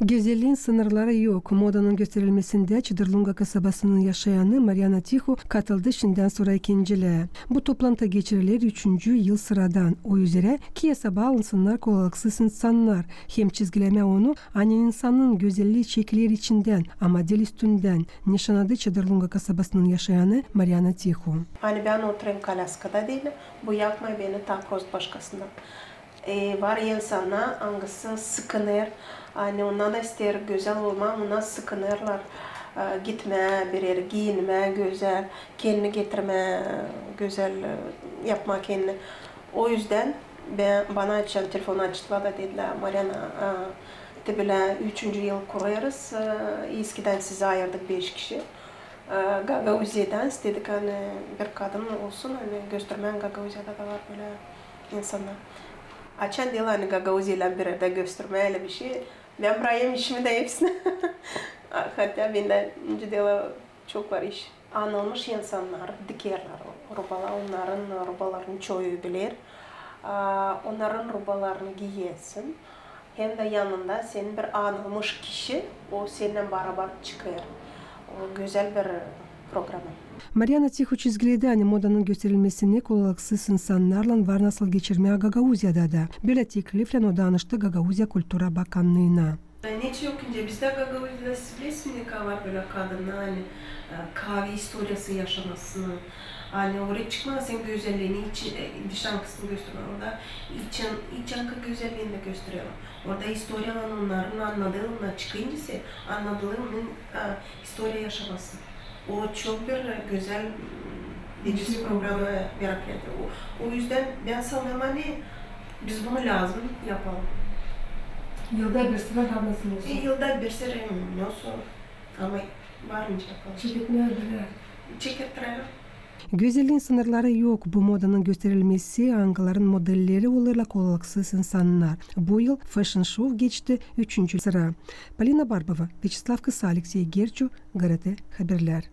Güzelliğin sınırları yok. Modanın gösterilmesinde Çıdırlunga kasabasının yaşayanı Mariana Tihu katıldı şimdiden sonra ikinciliğe. Bu toplantı geçirilir üçüncü yıl sıradan. O üzere ki hesaba alınsınlar kolaksız insanlar. Hem çizgileme onu hani insanın güzelliği çekilir içinden ama dil üstünden nişanadı Çıdırlunga kasabasının yaşayanı Mariana Tihu. Hani ben oturayım kalaskada değilim. Bu yapma beni takoz başkasından. E, var insanlar hangisi sıkınır. Hani onlar da ister güzel olma, onlar sıkınırlar. E, gitme, bir yere giyinme, güzel, kendini getirme, güzel e, yapma kendini. O yüzden ben, bana açan telefonu açtılar da dediler Mariana e, tebile üçüncü yıl kuruyoruz. E, eskiden size ayırdık beş kişi. Gagavuzya'dan istedik hani bir kadın olsun hani göstermen Gagavuzya'da da var böyle insanlar. Açan değil hani Gagavuzya'yla bir arada göstermeyle bir şey. Ben buraya işimi de hepsini. Hatta bende değil çok var iş. Anılmış insanlar dikerler. Rubalar onların rubalarını çoğu bilir. Onların rubalarını giyesin. Hem de yanında senin bir anılmış kişi o seninle beraber çıkıyor. O güzel bir program. Mariana Tihu çizgiledi hani modanın gösterilmesini kolaksız insanlarla var nasıl geçirmeye Gagavuzya'da da. Böyle teklifle o danıştı Gagavuzya Kültüra Bakanlığı'na. Hiç yokunca bizde Gagavuzya'da ne var böyle kadınlar hani e, kahve historiası yaşamasını hani oraya çıkmadan senin güzelliğini iç, e, dıştan kısmı gösteriyor orada iç, iç yankı güzelliğini de gösteriyor orada historialan onların anladığına çıkınca ise anladığının e, historia yaşaması o çok bir güzel dizi programı ediyor. O, o yüzden ben sanırım hani biz bunu lazım yapalım. Yılda bir sefer havlasın olsun. Bir yılda bir sene nasıl ama varınca yapalım. Çeketmeye birer. Çekettirelim. Güzelliğin sınırları yok. Bu modanın gösterilmesi angaların modelleri olurla kolaksız insanlar. Bu yıl Fashion Show geçti 3. sıra. Polina Barbova, Vyacheslav Kısa, Alexey Gerçu, GRT Haberler.